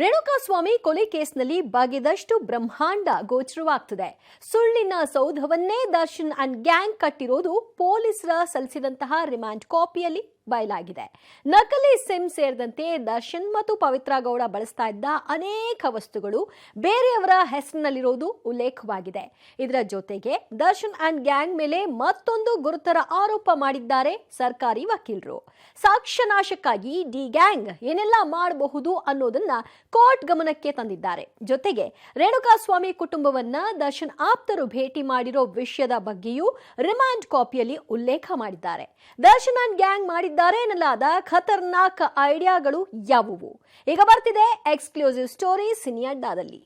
ರೇಣುಕಾಸ್ವಾಮಿ ಕೊಲೆ ಕೇಸ್ನಲ್ಲಿ ಬಗೆದಷ್ಟು ಬ್ರಹ್ಮಾಂಡ ಗೋಚರವಾಗ್ತಿದೆ. ಸುಳ್ಳಿನ ಸೌಧವನ್ನೇ ದರ್ಶನ್ ಅಂಡ್ ಗ್ಯಾಂಗ್ ಕಟ್ಟಿರೋದು ಪೊಲೀಸರ ಸಲ್ಲಿಸಿದಂತಹ ರಿಮಾಂಡ್ ಕಾಪಿಯಲ್ಲಿ. ಬಯಲಾಗಿದೆ. ನಕಲಿ ಸಿಮ್ ಸೇರಿದಂತೆ ದರ್ಶನ್ ಮತ್ತು ಪವಿತ್ರ ಗೌಡ ಬಳಸ್ತಾ ಇದ್ದ ಅನೇಕ ವಸ್ತುಗಳು ಬೇರೆಯವರ ಹೆಸರಿನಲ್ಲಿರೋದು ಉಲ್ಲೇಖವಾಗಿದೆ. ಇದರ ಜೊತೆಗೆ ದರ್ಶನ್ ಅಂಡ್ ಗ್ಯಾಂಗ್ ಮೇಲೆ ಮತ್ತೊಂದು ಗುರುತರ ಆರೋಪ ಮಾಡಿದ್ದಾರೆ ಸರ್ಕಾರಿ ವಕೀಲರು. ಸಾಕ್ಷ್ಯನಾಶಕ್ಕಾಗಿ ಡಿ ಗ್ಯಾಂಗ್ ಏನೆಲ್ಲ ಮಾಡಬಹುದು ಅನ್ನೋದನ್ನ ಕೋರ್ಟ್ ಗಮನಕ್ಕೆ ತಂದಿದ್ದಾರೆ. ಜೊತೆಗೆ ರೇಣುಕಾಸ್ವಾಮಿ ಕುಟುಂಬವನ್ನ ದರ್ಶನ್ ಆಪ್ತರು ಭೇಟಿ ಮಾಡಿರೋ ವಿಷಯದ ಬಗ್ಗೆಯೂ ರಿಮ್ಯಾಂಡ್ ಕಾಪಿಯಲ್ಲಿ ಉಲ್ಲೇಖ ಮಾಡಿದ್ದಾರೆ. ದರ್ಶನ್ ಅಂಡ್ ಗ್ಯಾಂಗ್ ಮಾಡಿದ್ದಾರೆ ಎನ್ನಲಾದ ಖತರ್ನಾಕ್ ಐಡಿಯಾಗಳು ಯಾವುವು? ಈಗ ಬರ್ತಿದೆ ಎಕ್ಸ್ಕ್ಲೂಸಿವ್ ಸ್ಟೋರಿ ಸಿನಿ ಅಡ್ಡಾದಲ್ಲಿ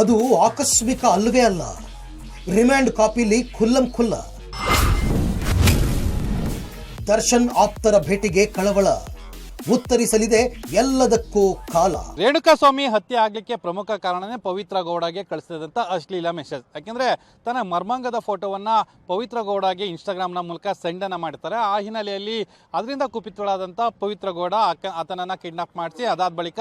ಅದು ಆಕಸ್ಮಿಕ ಅಲ್ಲವೇ ಅಲ್ಲ. ರಿಮ್ಯಾಂಡ್ ಕಾಪಿಲಿ ಖುಲ್ಲಂ ಖುಲ್ಲ. ದರ್ಶನ್ ಆಪ್ತರ ಭೇಟಿಗೆ ಕಳವಳ ಉತ್ತರಿಸಲಿದೆ ಎಲ್ಲದಕ್ಕೂ ಕಾಲ. ರೇಣುಕಾಸ್ವಾಮಿ ಹತ್ಯೆ ಆಗಲಿಕ್ಕೆ ಪ್ರಮುಖ ಕಾರಣನೇ ಪವಿತ್ರ ಗೌಡಗೆ ಕಳಿಸಿದಂತ ಅಶ್ಲೀಲ ಮೆಸೇಜ್ ಯಾಕೆಂದ್ರೆ ತನ್ನ ಮರ್ಮಾಂಗದ ಫೋಟೋವನ್ನ ಪವಿತ್ರ ಗೌಡಗೆ ಇನ್ಸ್ಟಾಗ್ರಾಮ್ನ ಮೂಲಕ ಸೆಂಡನ್ನು ಮಾಡ್ತಾರೆ ಆ ಹಿನ್ನೆಲೆಯಲ್ಲಿ ಅದರಿಂದ ಕುಪಿತಳಾದಂತ ಪವಿತ್ರ ಗೌಡ ಆತನನ್ನ ಕಿಡ್ನಾಪ್ ಮಾಡಿಸಿ ಅದಾದ ಬಳಿಕ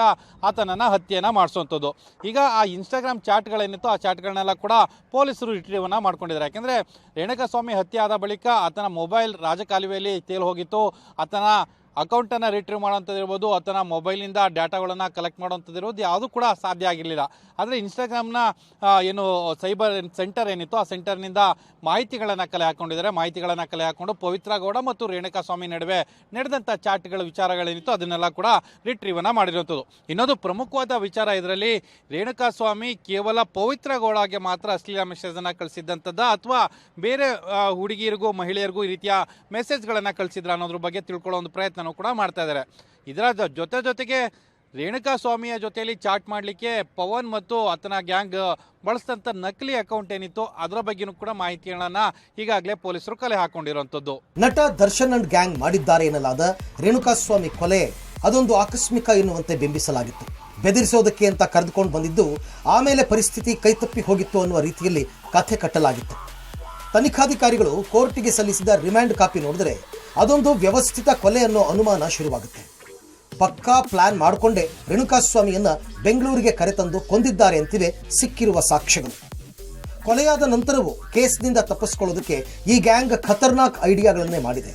ಆತನನ್ನ ಹತ್ಯೆಯನ್ನ ಮಾಡಿಸುವಂಥದ್ದು ಈಗ ಆ ಇನ್ಸ್ಟಾಗ್ರಾಮ್ ಚಾಟ್ಗಳೇನಿತ್ತು ಆ ಚಾಟ್ಗಳನ್ನೆಲ್ಲ ಕೂಡ ಪೊಲೀಸರು ರಿಟ್ರೀವನ್ನು ಮಾಡ್ಕೊಂಡಿದ್ದಾರೆ. ಯಾಕೆಂದ್ರೆ ರೇಣುಕಾಸ್ವಾಮಿ ಹತ್ಯೆ ಆದ ಬಳಿಕ ಆತನ ಮೊಬೈಲ್ ರಾಜಕಾಲುವೆಯಲ್ಲಿ ತೇಲ್ ಹೋಗಿತ್ತು. ಆತನ ಅಕೌಂಟನ್ನು ರಿಟ್ರೀವ್ ಮಾಡೋಂಥದ್ದಿರ್ಬೋದು ಆತನ ಮೊಬೈಲಿಂದ ಡಾಟಾಗಳನ್ನು ಕಲೆಕ್ಟ್ ಮಾಡೋಂಥದ್ದು ಇರ್ಬೋದು, ಯಾವುದೂ ಕೂಡ ಸಾಧ್ಯ ಆಗಿರಲಿಲ್ಲ. ಆದರೆ ಇನ್ಸ್ಟಾಗ್ರಾಮ್ನ ಏನು ಸೈಬರ್ ಸೆಂಟರ್ ಏನಿತ್ತು ಆ ಸೆಂಟರ್ನಿಂದ ಮಾಹಿತಿಗಳನ್ನು ಕಲೆ ಹಾಕೊಂಡಿದ್ದಾರೆ. ಮಾಹಿತಿಗಳನ್ನು ಕಲೆ ಹಾಕೊಂಡು ಪವಿತ್ರ ಗೌಡ ಮತ್ತು ರೇಣುಕಾಸ್ವಾಮಿ ನಡುವೆ ನಡೆದಂಥ ಚಾಟ್ಗಳ ವಿಚಾರಗಳೇನಿತ್ತು ಅದನ್ನೆಲ್ಲ ಕೂಡ ರಿಟ್ರೀವನ್ನು ಮಾಡಿರುವಂಥದ್ದು. ಇನ್ನೊಂದು ಪ್ರಮುಖವಾದ ವಿಚಾರ ಇದರಲ್ಲಿ ರೇಣುಕಾಸ್ವಾಮಿ ಕೇವಲ ಪವಿತ್ರ ಗೌಡಗೆ ಮಾತ್ರ ಅಶ್ಲೀಲ ಮೆಸೇಜನ್ನು ಕಳಿಸಿದ್ದಂಥದ್ದು? ಅಥವಾ ಬೇರೆ ಹುಡುಗಿಯರಿಗೂ ಮಹಿಳೆಯರಿಗೂ ಈ ರೀತಿಯ ಮೆಸೇಜ್ಗಳನ್ನು ಕಳಿಸಿದ್ರ ಅನ್ನೋದ್ರ ಬಗ್ಗೆ ತಿಳ್ಕೊಳ್ಳೋ ಒಂದು ಕೂಡ ಮಾಡ್ತಾ ಇದ್ದಾರೆ. ಇದರ ಜೊತೆ ಜೊತೆಗೆ ರೇಣುಕಾ ಸ್ವಾಮಿಯ ಜೊತೆಯಲ್ಲಿ ಚಾಟ್ ಮಾಡಲಿಕ್ಕೆ ಪವನ್ ಮತ್ತು ಆತನ ಗ್ಯಾಂಗ್ ಬಳಸಿದಂಥ ನಕಲಿ ಅಕೌಂಟ್ ಏನಿತ್ತು ಅದರ ಬಗ್ಗೆನೂ ಕೂಡ ಮಾಹಿತಿಗಳನ್ನು ಈಗಾಗಲೇ ಪೊಲೀಸರು ಕಲೆ ಹಾಕೊಂಡಿರುವಂಥದ್ದು ನಟ ದರ್ಶನ್ ಅಂಡ್ ಗ್ಯಾಂಗ್ ಮಾಡಿದ್ದಾರೆ ಎನ್ನಲಾದ ರೇಣುಕಾಸ್ವಾಮಿ ಕೊಲೆ ಅದೊಂದು ಆಕಸ್ಮಿಕ ಎನ್ನುವಂತೆ ಬಿಂಬಿಸಲಾಗಿತ್ತು. ಬೆದರಿಸೋದಕ್ಕೆ ಅಂತ ಕರೆದುಕೊಂಡು ಬಂದಿದ್ದು ಆಮೇಲೆ ಪರಿಸ್ಥಿತಿ ಕೈತಪ್ಪಿ ಹೋಗಿತ್ತು ಅನ್ನುವ ರೀತಿಯಲ್ಲಿ ಕಥೆ ಕಟ್ಟಲಾಗಿತ್ತು. ತನಿಖಾಧಿಕಾರಿಗಳು ಕೋರ್ಟಿಗೆ ಸಲ್ಲಿಸಿದ ರಿಮ್ಯಾಂಡ್ ಕಾಪಿ ನೋಡಿದರೆ ಅದೊಂದು ವ್ಯವಸ್ಥಿತ ಕೊಲೆ ಅನ್ನೋ ಅನುಮಾನ ಶುರುವಾಗುತ್ತೆ. ಪಕ್ಕಾ ಪ್ಲಾನ್ ಮಾಡಿಕೊಂಡೇ ರೇಣುಕಾಸ್ವಾಮಿಯನ್ನ ಬೆಂಗಳೂರಿಗೆ ಕರೆತಂದು ಕೊಂದಿದ್ದಾರೆ ಅಂತಿವೆ ಸಿಕ್ಕಿರುವ ಸಾಕ್ಷ್ಯಗಳು. ಕೊಲೆಯಾದ ನಂತರವೂ ಕೇಸ್ನಿಂದ ತಪ್ಪಿಸ್ಕೊಳ್ಳೋದಕ್ಕೆ ಈ ಗ್ಯಾಂಗ್ ಖತರ್ನಾಕ್ ಐಡಿಯಾಗಳನ್ನೇ ಮಾಡಿದೆ.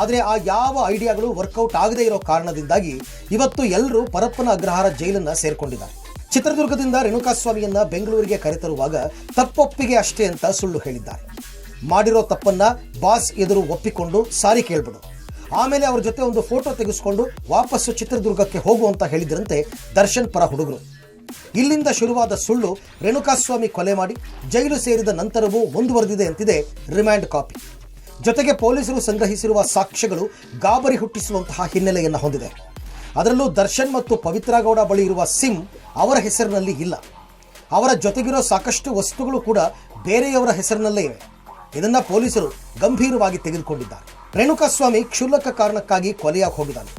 ಆದರೆ ಆ ಯಾವ ಐಡಿಯಾಗಳು ವರ್ಕೌಟ್ ಆಗದೇ ಇರೋ ಕಾರಣದಿಂದಾಗಿ ಇವತ್ತು ಎಲ್ಲರೂ ಪರಪ್ಪನ ಅಗ್ರಹಾರ ಜೈಲನ್ನ ಸೇರಿಕೊಂಡಿದ್ದಾರೆ. ಚಿತ್ರದುರ್ಗದಿಂದ ರೇಣುಕಾಸ್ವಾಮಿಯನ್ನ ಬೆಂಗಳೂರಿಗೆ ಕರೆತರುವಾಗ ತಪ್ಪೊಪ್ಪಿಗೆ ಅಷ್ಟೇ ಅಂತ ಸುಳ್ಳು ಹೇಳಿದ್ದಾರೆ. ಮಾಡಿರೋ ತಪ್ಪನ್ನ ಬಾಸ್ ಎದುರು ಒಪ್ಪಿಕೊಂಡು ಸಾರಿ ಕೇಳ್ಬಿಡು. ಆಮೇಲೆ ಅವ್ರ ಜೊತೆ ಒಂದು ಫೋಟೋ ತೆಗೆಸ್ಕೊಂಡು ವಾಪಸ್ಸು ಚಿತ್ರದುರ್ಗಕ್ಕೆ ಹೋಗು ಅಂತ ಹೇಳಿದ್ರಂತೆ ದರ್ಶನ್ ಪರ ಹುಡುಗರು. ಇಲ್ಲಿಂದ ಶುರುವಾದ ಸುಳ್ಳು ರೇಣುಕಾಸ್ವಾಮಿ ಕೊಲೆ ಮಾಡಿ ಜೈಲು ಸೇರಿದ ನಂತರವೂ ಮುಂದುವರೆದಿದೆ ಅಂತಿದೆ ರಿಮ್ಯಾಂಡ್ ಕಾಪಿ. ಜೊತೆಗೆ ಪೊಲೀಸರು ಸಂಗ್ರಹಿಸಿರುವ ಸಾಕ್ಷ್ಯಗಳು ಗಾಬರಿ ಹುಟ್ಟಿಸುವಂತಹ ಹಿನ್ನೆಲೆಯನ್ನು ಹೊಂದಿದೆ. ಅದರಲ್ಲೂ ದರ್ಶನ್ ಮತ್ತು ಪವಿತ್ರಗೌಡ ಬಳಿ ಇರುವ ಸಿಮ್ ಅವರ ಹೆಸರಿನಲ್ಲಿ ಇಲ್ಲ. ಅವರ ಜೊತೆಗಿರೋ ಸಾಕಷ್ಟು ವಸ್ತುಗಳು ಕೂಡ ಬೇರೆಯವರ ಹೆಸರಿನಲ್ಲೇ ಇವೆ. ಇದನ್ನ ಪೊಲೀಸರು ಗಂಭೀರವಾಗಿ ತೆಗೆದುಕೊಂಡಿದ್ದಾರೆ. ರೇಣುಕಾಸ್ವಾಮಿ ಕ್ಷುಲ್ಲಕ ಕಾರಣಕ್ಕಾಗಿ ಕೊಲೆಯಾಗಿ ಹೋಗಿದ್ದಾನೆ.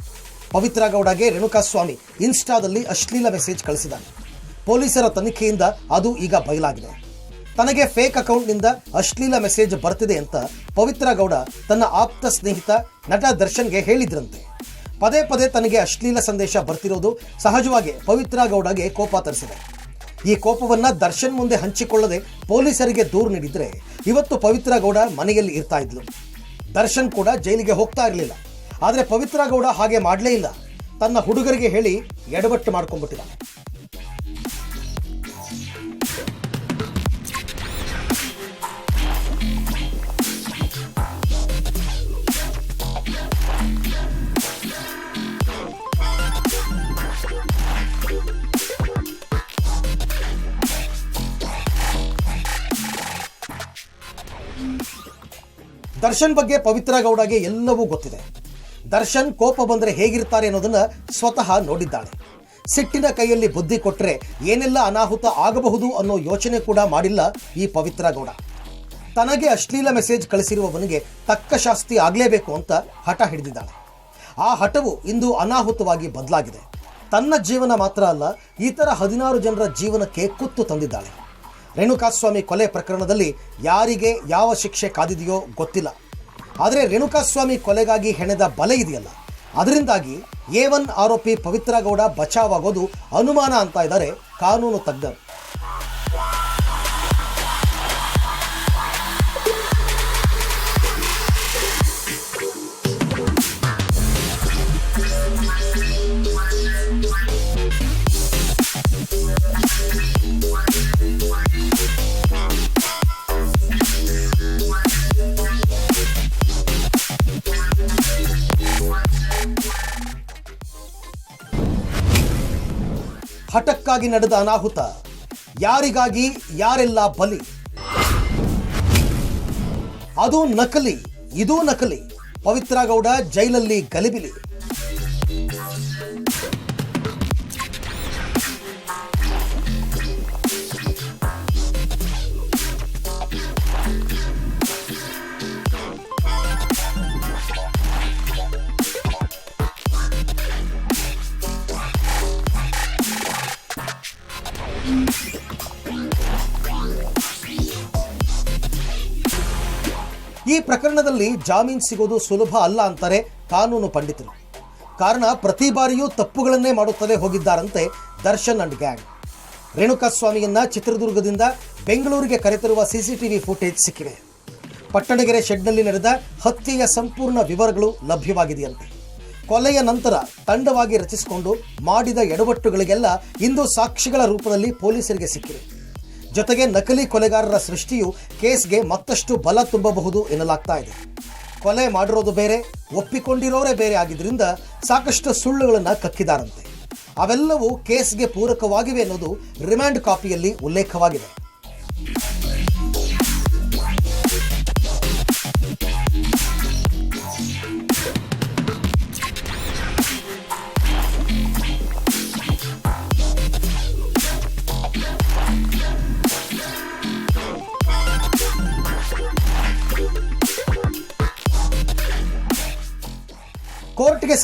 ಪವಿತ್ರ ಗೌಡಗೆ ರೇಣುಕಾಸ್ವಾಮಿ ಇನ್ಸ್ಟಾದಲ್ಲಿ ಅಶ್ಲೀಲ ಮೆಸೇಜ್ ಕಳಿಸಿದ್ದಾನೆ. ಪೊಲೀಸರ ತನಿಖೆಯಿಂದ ಅದು ಈಗ ಬಯಲಾಗಿದೆ. ತನಗೆ ಫೇಕ್ ಅಕೌಂಟ್ನಿಂದ ಅಶ್ಲೀಲ ಮೆಸೇಜ್ ಬರ್ತಿದೆ ಅಂತ ಪವಿತ್ರ ಗೌಡ ತನ್ನ ಆಪ್ತ ಸ್ನೇಹಿತ ನಟ ದರ್ಶನ್ಗೆ ಹೇಳಿದ್ರಂತೆ. ಪದೇ ಪದೇ ತನಗೆ ಅಶ್ಲೀಲ ಸಂದೇಶ ಬರ್ತಿರೋದು ಸಹಜವಾಗಿ ಪವಿತ್ರ ಗೌಡಗೆ ಕೋಪ ತರಿಸಿದೆ. ಈ ಕೋಪವನ್ನ ದರ್ಶನ್ ಮುಂದೆ ಹಂಚಿಕೊಳ್ಳದೆ ಪೊಲೀಸರಿಗೆ ದೂರು ನೀಡಿದ್ರೆ ಇವತ್ತು ಪವಿತ್ರ ಗೌಡ ಮನೆಯಲ್ಲಿ ಇರ್ತಾ ಇದ್ಲು. ದರ್ಶನ್ ಕೂಡ ಜೈಲಿಗೆ ಹೋಗ್ತಾ ಇರಲಿಲ್ಲ. ಆದ್ರೆ ಪವಿತ್ರ ಗೌಡ ಹಾಗೆ ಮಾಡಲೇ ಇಲ್ಲ. ತನ್ನ ಹುಡುಗರಿಗೆ ಹೇಳಿ ಎಡವಟ್ಟು ಮಾಡ್ಕೊಂಡ್ಬಿಟ್ಟಿದ್ದಾನೆ. ದರ್ಶನ್ ಬಗ್ಗೆ ಪವಿತ್ರ ಗೌಡಗೆ ಎಲ್ಲವೂ ಗೊತ್ತಿದೆ. ದರ್ಶನ್ ಕೋಪ ಬಂದರೆ ಹೇಗಿರ್ತಾರೆ ಅನ್ನೋದನ್ನ ಸ್ವತಃ ನೋಡಿದ್ದಾಳೆ. ಸಿಟ್ಟಿನ ಕೈಯಲ್ಲಿ ಬುದ್ಧಿ ಕೊಟ್ಟರೆ ಏನೆಲ್ಲ ಅನಾಹುತ ಆಗಬಹುದು ಅನ್ನೋ ಯೋಚನೆ ಕೂಡ ಮಾಡಿಲ್ಲ ಈ ಪವಿತ್ರ ಗೌಡ. ತನಗೆ ಅಶ್ಲೀಲ ಮೆಸೇಜ್ ಕಳಿಸಿರುವವನಿಗೆ ತಕ್ಕ ಶಾಸ್ತಿ ಆಗಲೇಬೇಕು ಅಂತ ಹಠ ಹಿಡಿದಿದ್ದಾಳೆ. ಆ ಹಠವು ಇಂದು ಅನಾಹುತವಾಗಿ ಬದಲಾಗಿದೆ. ತನ್ನ ಜೀವನ ಮಾತ್ರ ಅಲ್ಲ, ಇತರ ಹದಿನಾರು ಜನರ ಜೀವನಕ್ಕೆ ಕುತ್ತು ತಂದಿದ್ದಾಳೆ. ರೇಣುಕಾಸ್ವಾಮಿ ಕೊಲೆ ಪ್ರಕರಣದಲ್ಲಿ ಯಾರಿಗೆ ಯಾವ ಶಿಕ್ಷೆ ಕಾದಿದೆಯೋ ಗೊತ್ತಿಲ್ಲ. ಆದರೆ ರೇಣುಕಾಸ್ವಾಮಿ ಕೊಲೆಗಾಗಿ ಹೆಣೆದ ಬಲೆ ಇದೆಯಲ್ಲ. ಅದರಿಂದಾಗಿ ಎ ಒನ್ ಆರೋಪಿ ಪವಿತ್ರ ಗೌಡ ಬಚಾವಾಗೋದು ಅನುಮಾನ ಅಂತ ಇದ್ದಾರೆ ಕಾನೂನು ತಜ್ಞರು. ಹಠಕ್ಕಾಗಿ ನಡೆದ ಅನಾಹುತ. ಯಾರಿಗಾಗಿ? ಯಾರೆಲ್ಲ ಬಲಿ? ಅದು ನಕಲಿ ಇದು ನಕಲಿ. ಪವಿತ್ರ ಗೌಡ ಜೈಲಲ್ಲಿ ಗಲಿಬಿಲಿ. ಈ ಪ್ರಕರಣದಲ್ಲಿ ಜಾಮೀನು ಸಿಗೋದು ಸುಲಭ ಅಲ್ಲ ಅಂತಾರೆ ಕಾನೂನು ಪಂಡಿತರು. ಕಾರಣ ಪ್ರತಿ ಬಾರಿಯೂ ತಪ್ಪುಗಳನ್ನೇ ಮಾಡುತ್ತಲೇ ಹೋಗಿದ್ದಾರಂತೆ ದರ್ಶನ್ ಅಂಡ್ ಗ್ಯಾಂಗ್. ರೇಣುಕಾಸ್ವಾಮಿಯನ್ನ ಚಿತ್ರದುರ್ಗದಿಂದ ಬೆಂಗಳೂರಿಗೆ ಕರೆತರುವ ಸಿಸಿಟಿವಿ ಫುಟೇಜ್ ಸಿಕ್ಕಿದೆ. ಪಟ್ಟಣಗೆರೆ ಶೆಡ್ನಲ್ಲಿ ನಡೆದ ಹತ್ಯೆಯ ಸಂಪೂರ್ಣ ವಿವರಗಳು ಲಭ್ಯವಾಗಿದೆಯಂತೆ. ಕೊಲೆಯ ನಂತರ ತಂಡವಾಗಿ ರಚಿಸಿಕೊಂಡು ಮಾಡಿದ ಎಡವಟ್ಟುಗಳಿಗೆಲ್ಲ ಇಂದು ಸಾಕ್ಷಿಗಳ ರೂಪದಲ್ಲಿ ಪೊಲೀಸರಿಗೆ ಸಿಕ್ಕಿವೆ ಜೊತೆಗೆ ನಕಲಿ ಕೊಲೆಗಾರರ ಸೃಷ್ಟಿಯು ಕೇಸ್ಗೆ ಮತ್ತಷ್ಟು ಬಲ ತುಂಬಬಹುದು ಎನ್ನಲಾಗ್ತಾ ಇದೆ. ಕೊಲೆ ಮಾಡಿರೋದು ಬೇರೆ, ಒಪ್ಪಿಕೊಂಡಿರೋರೇ ಬೇರೆ ಆಗಿದ್ದರಿಂದ ಸಾಕಷ್ಟು ಸುಳ್ಳುಗಳನ್ನು ಕಕ್ಕಿದಾರಂತೆ. ಅವೆಲ್ಲವೂ ಕೇಸ್ಗೆ ಪೂರಕವಾಗಿವೆ ಅನ್ನೋದು ರಿಮ್ಯಾಂಡ್ ಕಾಪಿಯಲ್ಲಿ ಉಲ್ಲೇಖವಾಗಿದೆ.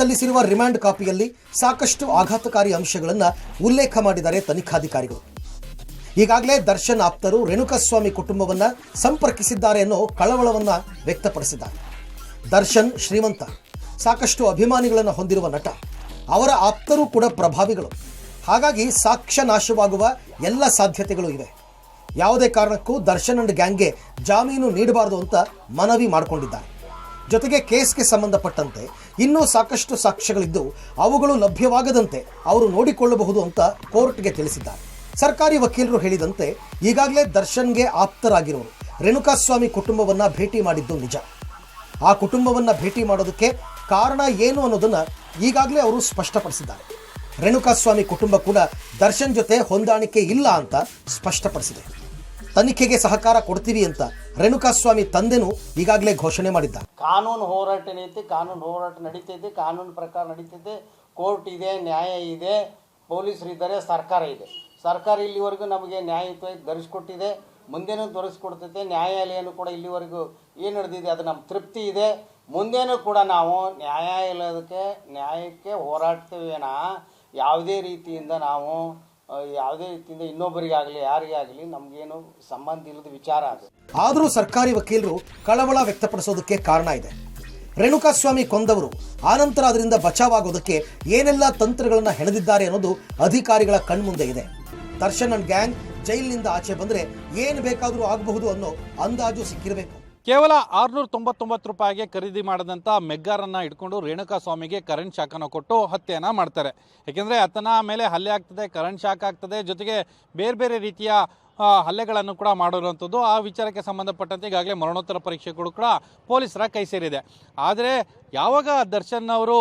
ಸಲ್ಲಿಸಿರುವ ರಿಮ್ಯಾಂಡ್ ಕಾಪಿಯಲ್ಲಿ ಸಾಕಷ್ಟು ಆಘಾತಕಾರಿ ಅಂಶಗಳನ್ನು ಉಲ್ಲೇಖ ಮಾಡಿದ್ದಾರೆ ತನಿಖಾಧಿಕಾರಿಗಳು. ಈಗಾಗಲೇ ದರ್ಶನ್ ಆಪ್ತರು ರೇಣುಕಾಸ್ವಾಮಿ ಕುಟುಂಬವನ್ನು ಸಂಪರ್ಕಿಸಿದ್ದಾರೆ ಅನ್ನೋ ಕಳವಳವನ್ನು ವ್ಯಕ್ತಪಡಿಸಿದ್ದಾರೆ. ದರ್ಶನ್ ಶ್ರೀಮಂತ, ಸಾಕಷ್ಟು ಅಭಿಮಾನಿಗಳನ್ನು ಹೊಂದಿರುವ ನಟ, ಅವರ ಆಪ್ತರು ಕೂಡ ಪ್ರಭಾವಿಗಳು. ಹಾಗಾಗಿ ಸಾಕ್ಷ್ಯ ನಾಶವಾಗುವ ಎಲ್ಲ ಸಾಧ್ಯತೆಗಳು ಇವೆ. ಯಾವುದೇ ಕಾರಣಕ್ಕೂ ದರ್ಶನ್ ಅಂಡ್ ಗ್ಯಾಂಗ್ಗೆ ಜಾಮೀನು ನೀಡಬಾರದು ಅಂತ ಮನವಿ ಮಾಡಿಕೊಂಡಿದ್ದಾರೆ. ಜೊತೆಗೆ ಕೇಸ್ಗೆ ಸಂಬಂಧಪಟ್ಟಂತೆ ಇನ್ನೂ ಸಾಕಷ್ಟು ಸಾಕ್ಷ್ಯಗಳಿದ್ದು ಅವುಗಳು ಲಭ್ಯವಾಗದಂತೆ ಅವರು ನೋಡಿಕೊಳ್ಳಬಹುದು ಅಂತ ಕೋರ್ಟ್ಗೆ ತಿಳಿಸಿದ್ದಾರೆ. ಸರ್ಕಾರಿ ವಕೀಲರು ಹೇಳಿದಂತೆ ಈಗಾಗಲೇ ದರ್ಶನ್ಗೆ ಆಪ್ತರಾಗಿರೋರು ರೇಣುಕಾಸ್ವಾಮಿ ಕುಟುಂಬವನ್ನ ಭೇಟಿ ಮಾಡಿದ್ದು ನಿಜ. ಆ ಕುಟುಂಬವನ್ನ ಭೇಟಿ ಮಾಡೋದಕ್ಕೆ ಕಾರಣ ಏನು ಅನ್ನೋದನ್ನ ಈಗಾಗಲೇ ಅವರು ಸ್ಪಷ್ಟಪಡಿಸಿದ್ದಾರೆ. ರೇಣುಕಾಸ್ವಾಮಿ ಕುಟುಂಬ ಕೂಡ ದರ್ಶನ್ ಜೊತೆ ಹೊಂದಾಣಿಕೆ ಇಲ್ಲ ಅಂತ ಸ್ಪಷ್ಟಪಡಿಸಿದೆ. ತನಿಖೆಗೆ ಸಹಕಾರ ಕೊಡ್ತೀವಿ ಅಂತ ರೇಣುಕಾಸ್ವಾಮಿ ತಂದೆನು ಈಗಾಗಲೇ ಘೋಷಣೆ ಮಾಡಿದ್ದ ಕಾನೂನು ಹೋರಾಟ ನಡೀತಿ ಕಾನೂನು ಹೋರಾಟ ನಡೀತಿದೆ ಕಾನೂನು ಪ್ರಕಾರ ನಡೀತಿದೆ ಕೋರ್ಟ್ ಇದೆ, ನ್ಯಾಯ ಇದೆ, ಪೊಲೀಸರು ಇದ್ದಾರೆ, ಸರ್ಕಾರ ಇದೆ. ಸರ್ಕಾರ ಇಲ್ಲಿವರೆಗೂ ನಮಗೆ ನ್ಯಾಯಯುತವಾಗಿ ಧರಿಸಿಕೊಟ್ಟಿದೆ, ಮುಂದೇನೂ ದೊರಕಿಸ್ಕೊಡ್ತೈತೆ ನ್ಯಾಯಾಲಯನೂ ಕೂಡ ಇಲ್ಲಿವರೆಗೂ ಏನು ನಡೆದಿದೆ ಅದು ನಮ್ಮ ತೃಪ್ತಿ ಇದೆ. ಮುಂದೇನೂ ಕೂಡ ನಾವು ನ್ಯಾಯಾಲಯಕ್ಕೆ, ನ್ಯಾಯಕ್ಕೆ ಹೋರಾಡ್ತೇವೆ ವಿನಃ ಯಾವುದೇ ರೀತಿಯಿಂದ ನಾವು ಯಾವುದೇ ರೀತಿಯಿಂದ ಇನ್ನೊಬ್ಬರಿಗೆ ಆಗಲಿ ಯಾರಿಗೆ ಆಗಲಿ ನಮ್ಗೇನು ಸಂಬಂಧ ಇಲ್ಲದ ವಿಚಾರ ಅದು. ಆದರೂ ಸರ್ಕಾರಿ ವಕೀಲರು ಕಳವಳ ವ್ಯಕ್ತಪಡಿಸೋದಕ್ಕೆ ಕಾರಣ ಇದೆ. ರೇಣುಕಾಸ್ವಾಮಿ ಕೊಂದವರು ಆನಂತರ ಅದರಿಂದ ಬಚಾವಾಗೋದಕ್ಕೆ ಏನೆಲ್ಲ ತಂತ್ರಗಳನ್ನು ಹೆಣೆದಿದ್ದಾರೆ ಅನ್ನೋದು ಅಧಿಕಾರಿಗಳ ಕಣ್ಮುಂದೆ ಇದೆ. ದರ್ಶನ್ ಅಂಡ್ ಗ್ಯಾಂಗ್ ಜೈಲಿನಿಂದ ಆಚೆ ಬಂದರೆ ಏನು ಬೇಕಾದರೂ ಆಗಬಹುದು ಅನ್ನೋ ಅಂದಾಜು ಸಿಕ್ಕಿರಬೇಕು. ಕೇವಲ ಆರುನೂರ ತೊಂಬತ್ತೊಂಬತ್ತು ರೂಪಾಯಿಗೆ ಖರೀದಿ ಮಾಡಿದಂಥ ಮೆಗ್ಗಾರನ್ನು ಇಟ್ಕೊಂಡು ರೇಣುಕಾ ಸ್ವಾಮಿಗೆ ಕರೆಂಟ್ ಶಾಖನ ಕೊಟ್ಟು ಹತ್ಯೆಯನ್ನು ಮಾಡ್ತಾರೆ. ಏಕೆಂದರೆ ಆತನ ಮೇಲೆ ಹಲ್ಲೆ ಆಗ್ತದೆ, ಕರೆಂಟ್ ಶಾಕ್ ಆಗ್ತದೆ, ಜೊತೆಗೆ ಬೇರೆ ಬೇರೆ ರೀತಿಯ ಹಲ್ಲೆಗಳನ್ನು ಕೂಡ ಮಾಡಿರುವಂಥದ್ದು ಆ ವಿಚಾರಕ್ಕೆ ಸಂಬಂಧಪಟ್ಟಂತೆ ಈಗಾಗಲೇ ಮರಣೋತ್ತರ ಪರೀಕ್ಷೆಗಳು ಕೂಡ ಪೊಲೀಸರ ಕೈ ಸೇರಿದೆ. ಆದರೆ ಯಾವಾಗ ದರ್ಶನ್ ಅವರು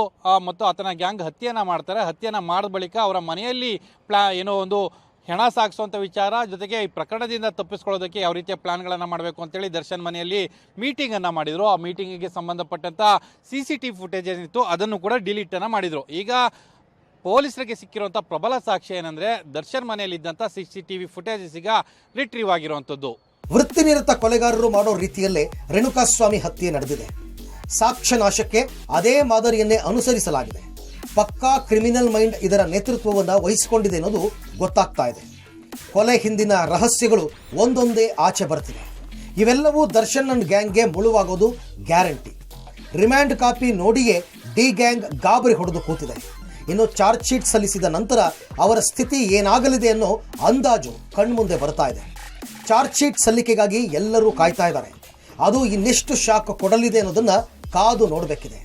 ಮತ್ತು ಆತನ ಗ್ಯಾಂಗ್ ಹತ್ಯೆಯನ್ನು ಮಾಡ್ತಾರೆ, ಹತ್ಯೆಯನ್ನು ಮಾಡಿದ ಬಳಿಕ ಅವರ ಮನೆಯಲ್ಲಿ ಪ್ಲಾ, ಏನೋ ಒಂದು ಹೆಣ ಸಾಗಿಸುವಂಥ ವಿಚಾರ, ಜೊತೆಗೆ ಈ ಪ್ರಕರಣದಿಂದ ತಪ್ಪಿಸ್ಕೊಳ್ಳೋದಕ್ಕೆ ಯಾವ ರೀತಿಯ ಪ್ಲಾನ್ಗಳನ್ನು ಮಾಡಬೇಕು ಅಂತೇಳಿ ದರ್ಶನ್ ಮನೆಯಲ್ಲಿ ಮೀಟಿಂಗನ್ನು ಮಾಡಿದರು. ಆ ಮೀಟಿಂಗಿಗೆ ಸಂಬಂಧಪಟ್ಟಂಥ ಸಿ ಸಿ ಟಿ ಫುಟೇಜ್ ಏನಿತ್ತು, ಅದನ್ನು ಕೂಡ ಡಿಲೀಟನ್ನು ಮಾಡಿದರು. ಈಗ ಪೊಲೀಸರಿಗೆ ಸಿಕ್ಕಿರುವಂಥ ಪ್ರಬಲ ಸಾಕ್ಷಿ ಏನಂದರೆ, Darshan ಮನೆಯಲ್ಲಿದ್ದಂಥ C C T V footages ಈಗ ರಿಟ್ರೀವ್ ಆಗಿರುವಂಥದ್ದು ವೃತ್ತಿನಿರತ ಕೊಲೆಗಾರರು ಮಾಡೋ ರೀತಿಯಲ್ಲೇ ರೇಣುಕಾಸ್ವಾಮಿ ಹತ್ಯೆ ನಡೆದಿದೆ. ಸಾಕ್ಷ್ಯ ನಾಶಕ್ಕೆ ಅದೇ ಮಾದರಿಯನ್ನೇ ಅನುಸರಿಸಲಾಗಿದೆ. ಪಕ್ಕಾ ಕ್ರಿಮಿನಲ್ ಮೈಂಡ್ ಇದರ ನೇತೃತ್ವವನ್ನು ವಹಿಸಿಕೊಂಡಿದೆ ಅನ್ನೋದು ಗೊತ್ತಾಗ್ತಾ ಇದೆ. ಕೊಲೆ ಹಿಂದಿನ ರಹಸ್ಯಗಳು ಒಂದೊಂದೇ ಆಚೆ ಬರ್ತಿದೆ ಇವೆಲ್ಲವೂ ದರ್ಶನ್ ಅಂಡ್ ಗ್ಯಾಂಗ್ಗೆ ಮುಳುವಾಗೋದು ಗ್ಯಾರಂಟಿ. ರಿಮ್ಯಾಂಡ್ ಕಾಪಿ ನೋಡಿಯೇ ಡಿ ಗ್ಯಾಂಗ್ ಗಾಬರಿ ಹೊಡೆದು ಕೂತಿದೆ. ಇನ್ನು ಚಾರ್ಜ್ ಶೀಟ್ ಸಲ್ಲಿಸಿದ ನಂತರ ಅವರ ಸ್ಥಿತಿ ಏನಾಗಲಿದೆ ಅನ್ನೋ ಅಂದಾಜು ಕಣ್ಮುಂದೆ ಬರ್ತಾ ಇದೆ. ಚಾರ್ಜ್ ಶೀಟ್ ಸಲ್ಲಿಕೆಗಾಗಿ ಎಲ್ಲರೂ ಕಾಯ್ತಾ ಇದ್ದಾರೆ. ಅದು ಇನ್ನೆಷ್ಟು ಶಾಕ್ ಕೊಡಲಿದೆ ಅನ್ನೋದನ್ನು ಕಾದು ನೋಡಬೇಕಿದೆ.